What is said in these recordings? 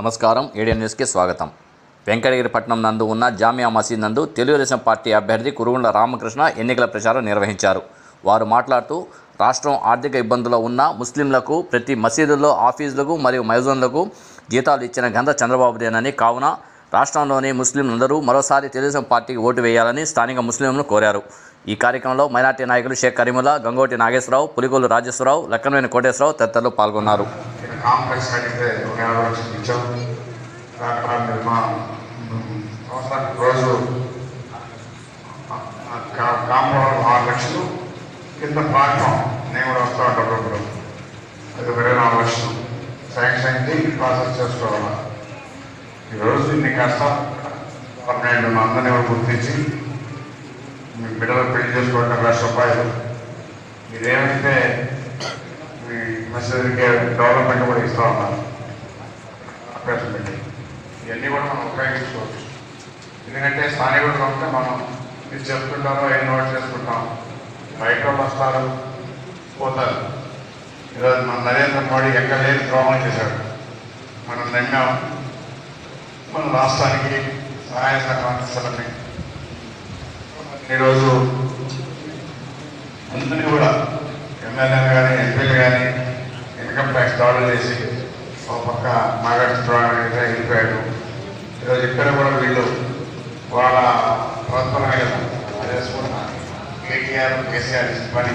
నమస్కారం. ఏడియన్ న్యూస్కి స్వాగతం. వెంకటగిరిపట్నం నందు ఉన్న జామియా మసీద్ నందు తెలుగుదేశం పార్టీ అభ్యర్థి కురుగుండ్ల రామకృష్ణ ఎన్నికల ప్రచారం నిర్వహించారు. వారు మాట్లాడుతూ రాష్ట్రం ఆర్థిక ఇబ్బందుల్లో ఉన్న ముస్లింలకు ప్రతి మసీదుల్లో ఆఫీసులకు మరియు మైజోన్లకు జీతాలు ఇచ్చిన ఘనత చంద్రబాబుదేనని కావున రాష్ట్రంలోని ముస్లింలందరూ మరోసారి తెలుగుదేశం పార్టీకి ఓటు వేయాలని స్థానిక ముస్లింలను కోరారు. ఈ కార్యక్రమంలో మైనార్టీ నాయకులు షేక్ కరీముల్లా గంగోటి నాగేశ్వరరావు పులిగోలు రాజేశ్వరరావు లక్కనవేని కోటేశ్వరరావు తదితరులు పాల్గొన్నారు. కాంప్లెక్స్ కట్టితే ఒక యాభై లక్షలు ఇచ్చాం. అక్కడ నిర్మాణం. సంవత్సరానికి రోజు కాంపౌండ్ ఆరు లక్షలు. కింద ప్లాట్ఫామ్. నేను కూడా వస్తూ ఉంటాను రోడ్డు అది ఒక ఇరవై నాలుగు లక్షలు. శాంక్షన్ అయింది. ప్రాసెస్ చేసుకోవాలా? ఈరోజు ఇన్ని కష్టం పన్నెండు మందిని గుర్తించి మీ బిడ్డలు పెళ్ళి చేసుకోవడం లక్ష రూపాయలు. ఇదేమైతే మసీదుకి డెవలప్మెంట్ కూడా ఇస్తూ ఉన్నారు. అవకాశం పెట్టి ఇవన్నీ కూడా మనం ఉపయోగించుకోవచ్చు. ఎందుకంటే స్థానికులు ఉంటే మనం ఇది చెప్తుంటాము అవి నోట్ చేసుకుంటాం బయట వస్తారు పోతారు. ఈరోజు మన నరేంద్ర మోడీ ఎక్కడ లేని ద్రోహం చేశాడు. మనం నమ్మాం మన రాష్ట్రానికి సహాయ సహకారాన్ని ఈరోజు అందరినీ కూడా ఎమ్మెల్యేలు కానీ ఎంపీలు కానీ ఇన్కమ్ ట్యాక్స్ దాడులు చేసి ఒక పక్క నాగార్జున వెళ్ళిపోయాడు ఈరోజు ఇక్కడ కూడా వీళ్ళు వాళ్ళ ప్రభుత్వమే కదా అదే చేసుకున్న కేటీఆర్ కేసీఆర్ పని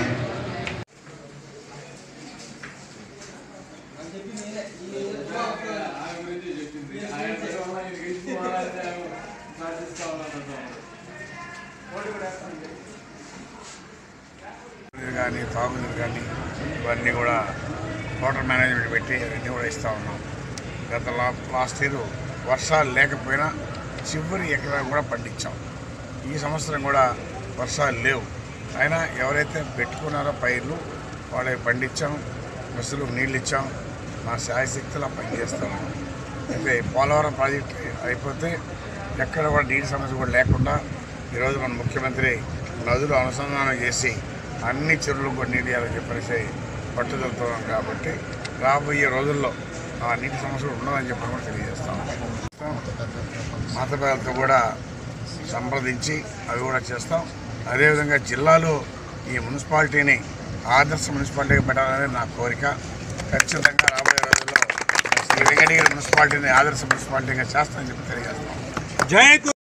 కానీ తాగునీరు కానీ ఇవన్నీ కూడా వాటర్ మేనేజ్మెంట్ పెట్టి అవన్నీ కూడా ఇస్తూ ఉన్నాం. గత లాస్ట్ ఇయర్ వర్షాలు లేకపోయినా చివరి ఎకరా కూడా పండించాం. ఈ సంవత్సరం కూడా వర్షాలు లేవు. అయినా ఎవరైతే పెట్టుకున్నారో పైర్లు వాళ్ళకి పండించాం బస్సులకు నీళ్ళు ఇచ్చాం మా శాయశక్తిలా పనిచేస్తాం. అయితే పోలవరం ప్రాజెక్ట్ అయిపోతే ఎక్కడ కూడా నీటి సమస్య కూడా లేకుండా ఈరోజు మన ముఖ్యమంత్రి నదులు అనుసంధానం చేసి అన్ని చెరువులకు కూడా నీళ్ళు ఇవ్వాలని చెప్పేసి పట్టుదలతో కాబట్టి రాబోయే రోజుల్లో ఆ నీటి సమస్యలు ఉండదని చెప్పి కూడా తెలియజేస్తాం. మాతపేదలతో కూడా సంప్రదించి అవి కూడా చేస్తాం. అదేవిధంగా జిల్లాలో ఈ మున్సిపాలిటీని ఆదర్శ మున్సిపాలిటీగా పెట్టాలనేది నా కోరిక. ఖచ్చితంగా రాబోయే రోజుల్లో ఈ వెంకటగిరి మున్సిపాలిటీని ఆదర్శ మున్సిపాలిటీగా చేస్తామని చెప్పి తెలియజేస్తాం.